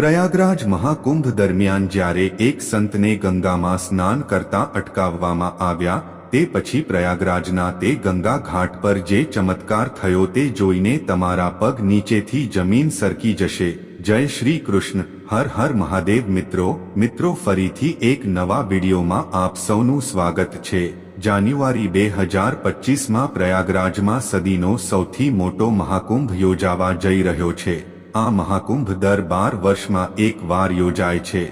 પ્રયાગરાજ મહાકુંભ દરમિયાન જ્યારે એક સંતને ગંગામાં સ્નાન કરતા અટકાવવામાં આવ્યા, તે પછી પ્રયાગરાજના તે ગંગા ઘાટ પર જે ચમત્કાર થયો તે જોઈને તમારા પગ નીચેથી જમીન સરકી જશે. જય શ્રી કૃષ્ણ. હર હર મહાદેવ મિત્રો. મિત્રો ફરીથી એક નવા વિડીયોમાં આપ સૌનું સ્વાગત છે. જાન્યુઆરી બે હજાર પચીસમાં પ્રયાગરાજમાં સદીનો સૌથી મોટો મહાકુંભ યોજાવા જઈ રહ્યો છે. આ મહાકુંભ દર બાર વર્ષમાં એક વાર યોજાય છે.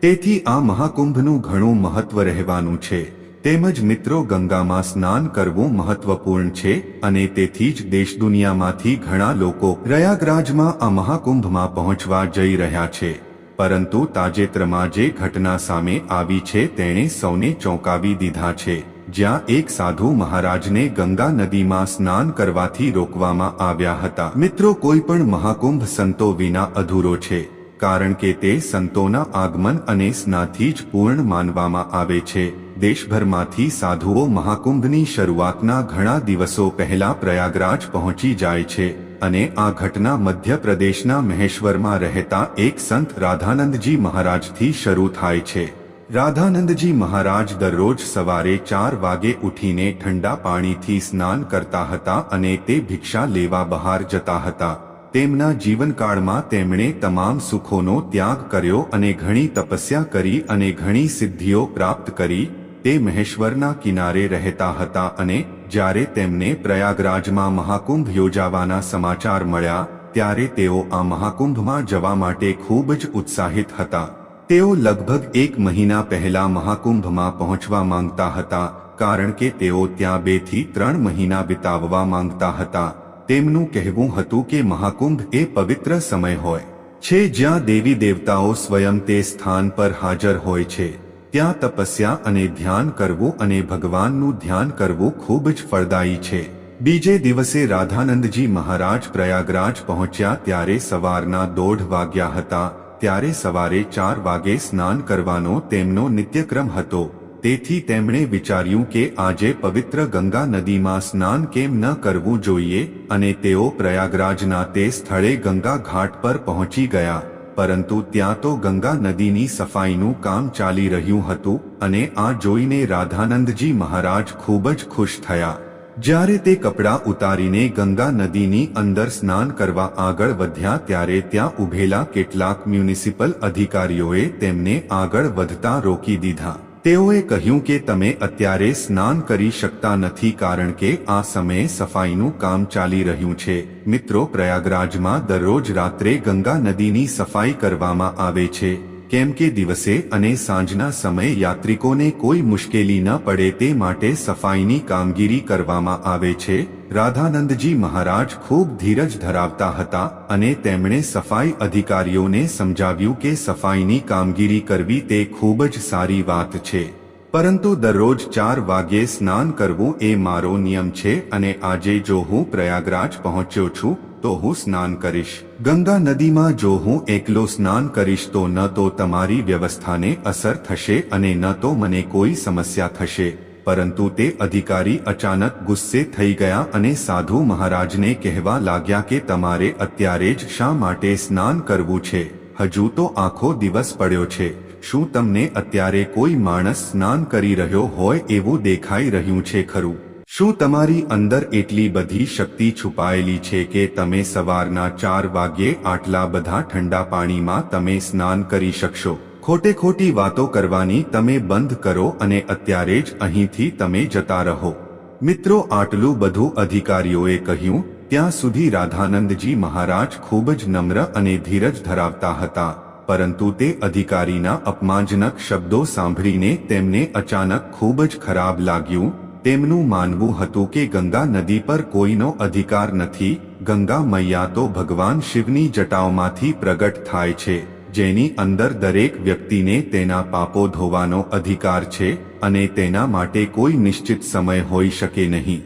તેથી આ મહાકુંભનું ઘણું મહત્વ રહેવાનું છે. તેમજ મિત્રો ગંગામાં સ્નાન કરવું મહત્વપૂર્ણ છે અને તેથી જ દેશ દુનિયામાંથી ઘણા લોકો પ્રયાગરાજમાં આ મહાકુંભમાં પહોંચવા જઈ રહ્યા છે. પરંતુ તાજેતરમાં જે ઘટના સામે આવી છે તેણે સૌને ચોંકાવી દીધા છે. જ્યાં એક સાધુ મહારાજને ગંગા નદીમાં સ્નાન કરવાથી રોકવામાં આવ્યા હતા. મિત્રો, કોઈ પણ મહાકુંભ સંતો વિના અધૂરો છે, કારણ કે તે સંતોના આગમન અને સ્નાથી જ પૂર્ણ માનવામાં આવે છે. દેશભરમાંથી સાધુઓ મહાકુંભની શરૂઆતના ઘણા દિવસો પહેલા પ્રયાગરાજ પહોંચી જાય છે અને આ ઘટના મધ્યપ્રદેશના મહેશ્વરમાં રહેતા એક સંત રાધાનંદજી મહારાજથી શરૂ થાય છે. રાધાનંદજી મહારાજ દરરોજ સવારે ચાર વાગે ઉઠીને ઠંડા પાણીથી સ્નાન કરતા હતા અને તે ભિક્ષા લેવા બહાર જતા હતા. તેમના જીવનકાળમાં તેમણે તમામ સુખોનો ત્યાગ કર્યો અને ઘણી તપસ્યા કરી અને ઘણી સિદ્ધિઓ પ્રાપ્ત કરી. તે મહેશ્વરના કિનારે રહેતા હતા અને જ્યારે તેમને પ્રયાગરાજમાં મહાકુંભ યોજાવાના સમાચાર મળ્યા, ત્યારે તેઓ આ મહાકુંભમાં જવા માટે ખૂબ જ ઉત્સાહિત હતા. તેઓ લગભગ એક મહિના પહેલા મહાકુંભમાં પહોંચવા માંગતા હતા, કારણ કે તેઓ ત્યાં બેથી ત્રણ મહિના વિતાવવા માંગતા હતા. તેમનું કહેવું હતું કે મહાકુંભ એ પવિત્ર સમય હોય. છે જ્યાં દેવી દેવતાઓ સ્વયં તે સ્થાન પર હાજર હોય છે. ત્યાં તપસ્યા અને ધ્યાન કરવું અને ભગવાનનું ધ્યાન કરવું ખૂબ જ ફળદાયી છે. બીજે દિવસે રાધાનંદજી મહારાજ પ્રયાગરાજ પહોંચ્યા ત્યારે સવારના દોઢ વાગ્યા હતા. ત્યારે સવારે ચાર વાગે સ્નાન કરવાનો તેમનો નિત્યક્રમ હતો. તેથી તેમણે વિચાર્યું કે આજે પવિત્ર ગંગા નદીમાં સ્નાન કેમ ન કરવું જોઈએ અને તેઓ પ્રયાગરાજના તે સ્થળે ગંગા ઘાટ પર પહોંચી ગયા. પરંતુ ત્યાં તો ગંગા નદીની સફાઈનું કામ ચાલી રહ્યું હતું અને આ જોઈને રાધાનંદજી મહારાજ ખૂબ જ ખુશ થયા. જ્યારે તે કપડાં ઉતારીને ગંગા નદીની અંદર સ્નાન કરવા આગળ વધ્યા ત્યારે ત્યાં ઉભેલા કેટલાક મ્યુનિસિપલ અધિકારીઓએ તેમને આગળ વધતા રોકી દીધા. તેઓએ કહ્યું કે તમે અત્યારે સ્નાન કરી શકતા નથી કારણ કે આ સમયે સફાઈનું કામ ચાલી રહ્યું છે. મિત્રો, પ્રયાગરાજમાં દરરોજ રાત્રે ગંગા નદીની સફાઈ કરવામાં આવે છે. કેમ કે દિવસે અને સાંજના સમયે યાત્રિકોને કોઈ મુશ્કેલી ન પડે તે માટે સફાઈની કામગીરી કરવામાં આવે છે. રાધાનંદજી મહારાજ ખૂબ ધીરજ ધરાવતા હતા અને તેમણે સફાઈ અધિકારીઓને સમજાવ્યું કે સફાઈની કામગીરી કરવી તે ખૂબ જ સારી વાત છે. પરંતુ દરરોજ ચાર વાગ્યે સ્નાન કરવું એ મારો નિયમ છે અને આજે જો હું પ્રયાગરાજ પહોંચ્યો છું, તો હું સ્નાન કરીશ. ગંગા નદીમાં જો હું એકલો સ્નાન કરીશ, તો ન તો તમારી વ્યવસ્થાને અસર થશે અને ન તો મને કોઈ સમસ્યા થશે. પરંતુ તે અધિકારી અચાનક ગુસ્સે થઈ ગયા અને સાધુ મહારાજને કહેવા લાગ્યા કે તમારે અત્યારે જ શા માટે સ્નાન કરવું છે? હજુ તો આખો દિવસ પડ્યો છે. શું તમને અત્યારે કોઈ માણસ સ્નાન કરી રહ્યો હોય એવું દેખાઈ રહ્યું છે ખરું? શું તમારી અંદર એટલી બધી શક્તિ છુપાયેલી છે કે તમે સવારના ચાર વાગ્યે આટલા બધા ઠંડા પાણીમાં તમે સ્નાન કરી શકશો? ખોટે ખોટી વાતો કરવાની તમે બંધ કરો અને અત્યારે જ અહીંથી તમે જતા રહો. મિત્રો, આટલું બધું અધિકારીઓએ કહ્યું, ત્યાં સુધી રાધાનંદજી મહારાજ ખૂબ જ નમ્ર અને ધીરજ ધરાવતા હતા. પરંતુ તે અધિકારીના અપમાનજનક શબ્દો સાંભળીને તેમને અચાનક ખૂબ જ ખરાબ લાગ્યું. તેમનું માનવું હતું કે ગંગા નદી પર કોઈનો અધિકાર નથી. ગંગા મૈયા તો ભગવાન શિવની જટાઓમાંથી પ્રગટ થાય છે, જેની અંદર દરેક વ્યક્તિને તેના પાપો ધોવાનો અધિકાર છે અને તેના માટે કોઈ નિશ્ચિત સમય હોઈ શકે નહીં.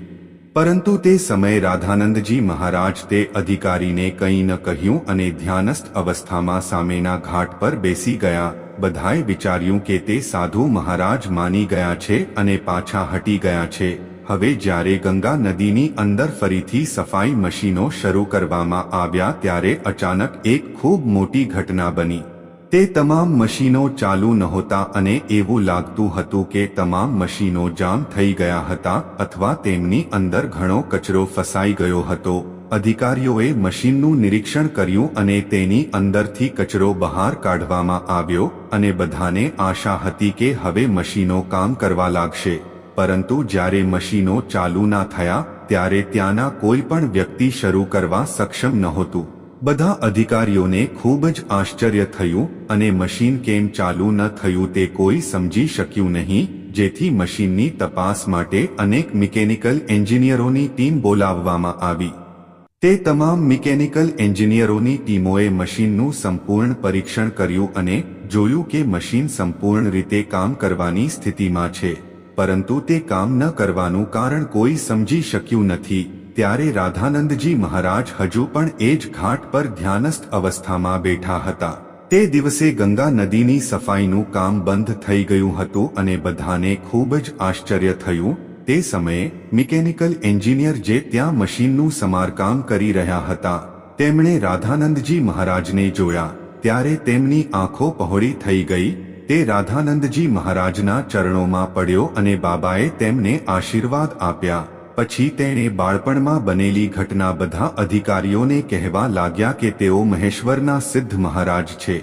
પરંતુ તે સમયે રાધાનંદજી મહારાજ તે અધિકારીને કંઈ ન કહ્યું અને ધ્યાનસ્થ અવસ્થામાં સામેના ઘાટ પર બેસી ગયા. બધાએ વિચાર્યું કે તે સાધુ મહારાજ માની ગયા છે અને પાછા હટી ગયા છે. હવે જ્યારે ગંગા નદીની અંદર ફરીથી સફાઈ મશીનો શરૂ કરવામાં આવ્યા ત્યારે અચાનક એક ખૂબ મોટી ઘટના બની. તે તમામ મશીનો ચાલુ નહોતા અને એવું લાગતું હતું કે તમામ મશીનો જામ થઈ ગયા હતા અથવા તેમની અંદર ઘણો કચરો ફસાઈ ગયો હતો. અધિકારીઓએ મશીનનું નિરીક્ષણ કર્યું અને તેની અંદરથી કચરો બહાર કાઢવામાં આવ્યો અને બધાને આશા હતી કે હવે મશીનો કામ કરવા લાગશે. પરંતુ જ્યારે મશીનો ચાલુ ના થયા, ત્યારે ત્યાંના કોઈ પણ વ્યક્તિ શરૂ કરવા સક્ષમ નહોતું. બધા અધિકારીઓને ખૂબ જ આશ્ચર્ય થયું અને મશીન કેમ ચાલુ ન થયું તે કોઈ સમજી શક્યું નહીં, જેથી મશીનની તપાસ માટે અનેક મિકેનિકલ એન્જિનિયરોની ટીમ બોલાવવામાં આવી. તે તમામ મિકેનિકલ એન્જિનિયરોની ટીમોએ મશીનનું સંપૂર્ણ પરીક્ષણ કર્યું અને જોયું કે મશીન સંપૂર્ણ રીતે કામ કરવાની સ્થિતિમાં છે, પરંતુ તે કામ ન કરવાનું કારણ કોઈ સમજી શક્યું નથી. ત્યારે રાધાનંદજી મહારાજ હજુ પણ એ જ ઘાટ પર ધ્યાનસ્થ અવસ્થામાં બેઠા હતા. તે દિવસે ગંગા નદીની સફાઈનું કામ બંધ થઈ ગયું હતું અને બધાને ખૂબ જ આશ્ચર્ય થયું. તે સમયે મિકેનિકલ એન્જિનિયર જે ત્યાં મશીનનું સમારકામ કરી રહ્યા હતા, તેમણે રાધાનંદજી મહારાજને જોયા. ત્યારે તેમની આંખો પહોળી થઈ ગઈ. તે રાધાનંદજી મહારાજના ચરણોમાં પડ્યો અને બાબાએ તેમને આશીર્વાદ આપ્યા. પછી તેણે બાળપણમાં બનેલી ઘટના બધા અધિકારીઓને કહેવા લાગ્યા કે તેઓ મહેશ્વરના સિદ્ધ મહારાજ છે.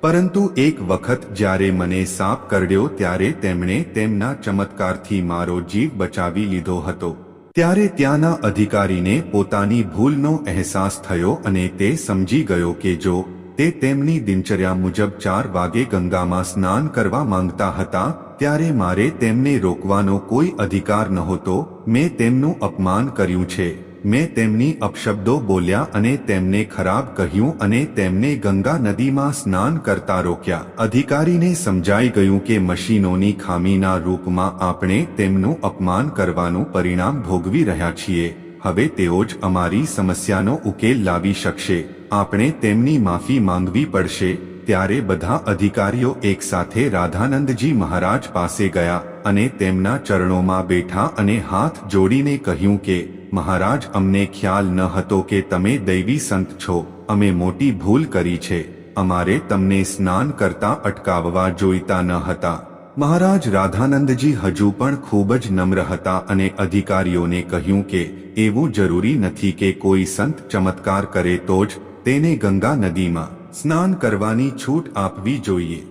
પરંતુ એક વખત જ્યારે મને સાપ કરડ્યો ત્યારે તેમણે તેમના ચમત્કારથી મારો જીવ બચાવી લીધો હતો. ત્યારે ત્યાંના અધિકારીને પોતાની ભૂલનો અહેસાસ થયો અને તે સમજી ગયો કે જો તે તેમની દિનચર્યા મુજબ ચાર વાગે ગંગામાં સ્નાન કરવા માંગતા હતા, ત્યારે મારે તેમને રોકવાનો કોઈ અધિકાર નહોતો, મેં તેમનું અપમાન કર્યું છે. મેં તેમની અપશબ્દો બોલ્યા અને તેમને ખરાબ કહ્યું અને તેમને ગંગા નદીમાં સ્નાન કરતા રોક્યા. અધિકારીને સમજાઈ ગયું કે મશીનોની ખામીના રૂપમાં આપણે તેમનું અપમાન કરવાનું પરિણામ ભોગવી રહ્યા છીએ. હવે તેઓ જ અમારી સમસ્યાનો ઉકેલ લાવી શકશે. આપણે તેમની માફી માંગવી પડશે, ત્યારે બધા અધિકારીઓ એકસાથે રાધાનંદજી મહારાજ પાસે ગયા અને તેમના ચરણોમાં બેઠા અને હાથ જોડીને કહ્યું કે, મહારાજ, અમને ખ્યાલ ન હતો કે તમે દૈવી સંત છો. અમે મોટી ભૂલ કરી છે. અમારે તમને સ્નાન કરતા અટકાવવા જોઈતા ન હતા. મહારાજ રાધાનંદજી હજુ પણ ખૂબ જ નમ્ર હતા અને અધિકારીઓને કહ્યું કે, એવું જરૂરી નથી કે કોઈ સંત ચમત્કાર કરે તો જ તેને ગંગા નદીમાં સ્નાન કરવાની છૂટ આપવી જોઈએ.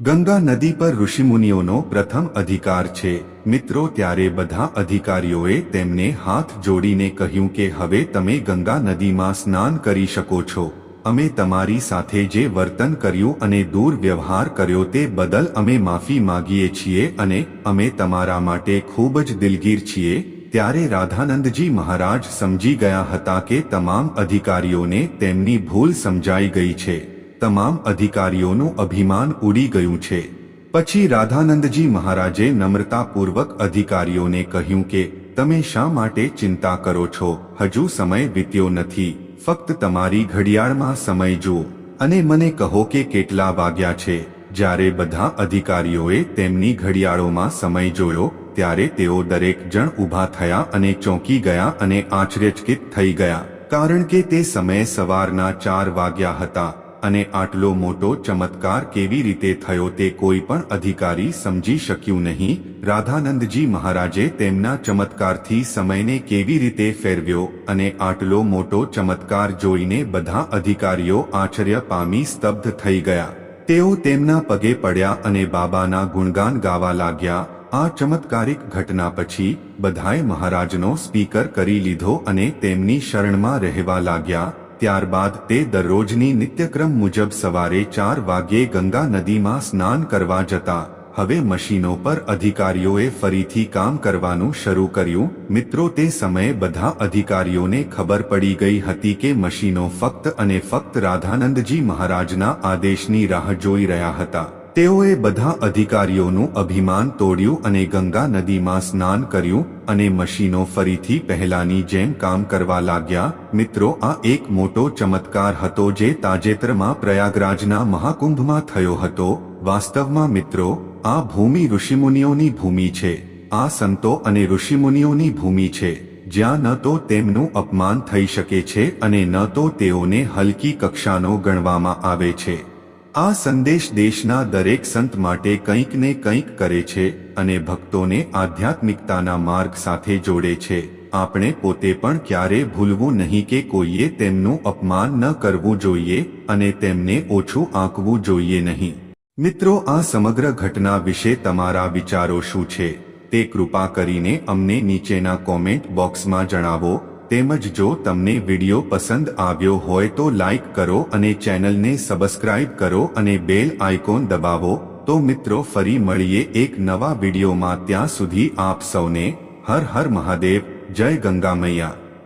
ગંગા નદી પર ઋષિમુનિઓનો પ્રથમ અધિકાર છે. મિત્રો, ત્યારે બધા અધિકારીઓએ તેમને હાથ જોડીને કહ્યું કે હવે તમે ગંગા નદીમાં સ્નાન કરી શકો છો. અમે તમારી સાથે જે વર્તન કર્યું અને દુર્વ્યવહાર કર્યો તે બદલ અમે માફી માગીએ છીએ અને અમે તમારા માટે ખૂબ જ દિલગીર છીએ. ત્યારે રાધાનંદજી મહારાજ સમજી ગયા હતા કે તમામ અધિકારીઓને તેમની ભૂલ સમજાઈ ગઈ છે. તમામ અધિકારીઓનું અભિમાન ઉડી ગયું છે. પછી રાધાનંદજી મહારાજે નમ્રતાપૂર્વક અધિકારીઓને કહ્યું કે, તમે શા માટે ચિંતા કરો છો? હજુ સમય વીત્યો નથી. ફક્ત તમારી ઘડિયાળમાં સમય જુઓ. અને મને કહો કે કેટલા વાગ્યા છે. જ્યારે બધા અધિકારીઓએ તેમની ઘડિયાળોમાં સમય જોયો ત્યારે તેઓ દરેક જણ ઊભા થયા અને ચોંકી ગયા અને આશ્ચર્યચકિત થઈ ગયા. કારણ કે તે સમયે સવારના ચાર વાગ્યા હતા અને આટલો મોટો ચમત્કાર કેવી રીતે થયો તે કોઈ પણ અધિકારી સમજી શક્યું નહીં. રાધાનંદજી મહારાજે તેમના ચમત્કારથી સમયને કેવી રીતે ફેરવ્યો અને આટલો મોટો ચમત્કાર જોઈને બધા અધિકારીઓ આશ્ચર્ય પામી સ્તબ્ધ થઈ ગયા. તેઓ તેમના પગે પડ્યા અને બાબાના ગુણગાન ગાવા લાગ્યા આ ચમત્કારિક ઘટના પછી બધાએ મહારાજનો સ્પીકર કરી લીધો અને તેમની શરણમાં રહેવા લાગ્યા. ત્યારબાદ તે દરરોજની નિત્યક્રમ મુજબ સવારે ચાર વાગ્યે ગંગા નદીમાં સ્નાન કરવા જતા. હવે મશીનો પર અધિકારીઓએ ફરીથી કામ કરવાનું શરૂ કર્યું. મિત્રો, તે સમયે બધા અધિકારીઓને ખબર પડી ગઈ હતી કે મશીનો ફક્ત અને ફક્ત રાધાનંદજી મહારાજના આદેશની રાહ જોઈ રહ્યા હતા. તેઓએ બધા અધિકારીઓનું અભિમાન તોડ્યું અને ગંગા નદીમાં સ્નાન કર્યું અને મશીનો ફરીથી પહેલાની જેમ કામ કરવા લાગ્યા. મિત્રો, આ એક મોટો ચમત્કાર હતો જે તાજેતરમાં પ્રયાગરાજના મહાકુંભમાં થયો હતો. વાસ્તવમાં મિત્રો, આ ભૂમિ ઋષિમુનિઓની ભૂમિ છે. આ સંતો અને ઋષિમુનિઓની ભૂમિ છે. જ્યાં ન તો તેમનું અપમાન થઈ શકે છે અને ન તો તેઓને હલકી કક્ષાનો ગણવામાં આવે છે. આ સંદેશ દેશના દરેક સંત માટે કંઈક ને કંઈક કરે છે અને ભક્તોને આધ્યાત્મિકતાના માર્ગ સાથે જોડે છે. આપણે પોતે પણ ક્યારે ભૂલવું નહીં કે કોઈએ તેમનું અપમાન ન કરવું જોઈએ અને તેમને ઓછું આંકવું જોઈએ નહીં. મિત્રો, આ સમગ્ર ઘટના વિશે તમારા વિચારો શું છે? તે કૃપા કરીને અમને નીચેના કોમેન્ટ બોક્સમાં જણાવો. તેમજ જો તમને વીડિયો પસંદ આવ્યો હોય તો લાઇક કરો અને ચેનલને સબસ્ક્રાઇબ કરો અને બેલ આઇકોન દબાવો. તો મિત્રો ફરી મળીએ એક નવા વિડિયોમાં ત્યાં સુધી આપ સૌને હર હર મહાદેવ. જય ગંગા મૈયા.